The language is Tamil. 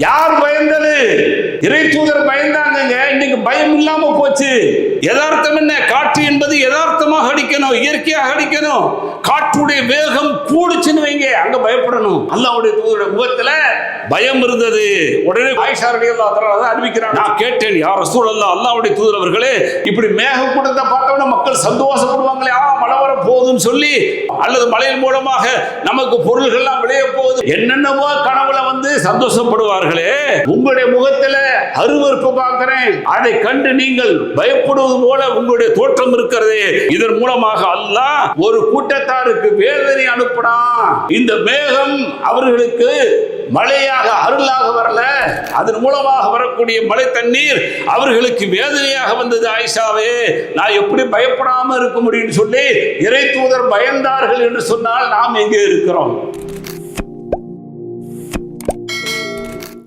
யார் பயந்தது? இறை தூதர் பயந்தாங்கங்க. இன்னைக்கு பயம் இல்லாம போச்சு. யதார்த்தம் என்ன? காற்று என்பது யதார்த்தமாக அடிக்கணும் இயற்கையாக அடிக்கணும். காற்றுடைய வேகம் கூடுச்சுன்னு வைங்க. அங்க பயப்படணும். அல்லாவுடைய தூதருடைய முகத்துல பயம் இருந்தது. உடனே ஆயிஷா ரலியல்லாஹு அறிவிக்கிறாங்க. நான் கேட்டேன் யார் ரசூல் அல்லா அல்லாவுடைய தூதர் அவர்களே இப்படி மேக கூட்டத்தை பார்த்தோம்னா மக்கள் சந்தோஷப்படுவாங்களே. ஆ மழை வர போகுதுன்னு சொல்லி அல்லது மழையின் மூலமாக நமக்கு பொருள்கள்லாம் விளைய போகுது. என்னென்னவோ கனவுல பார்த்து சந்தோஷப்படுவார்களே. உங்களுடைய முகத்துல அருவருப்பு பார்க்கிறேன். அதை கண்டு நீங்கள் பயப்படுவது போல உங்களுடைய தோற்றம் இருக்கிறதே. இதன் மூலமாக அல்லாஹ் ஒரு கூட்டத்தாருக்கு வேதனை அனுப்பினான் இந்த மேகம் அவர்களுக்கு மழையாக அருளாக வரல. அதன் மூலமாக வரக்கூடிய மழை தண்ணீர் அவர்களுக்கு வேதனையாக வந்தது ஆயிஷாவே. நான் எப்படி பயப்படாம இருக்க முடியும்னு சொல்லி இறை தூதர் பயந்தார்கள் என்று சொன்னால் நாம் எங்கே இருக்கிறோம்?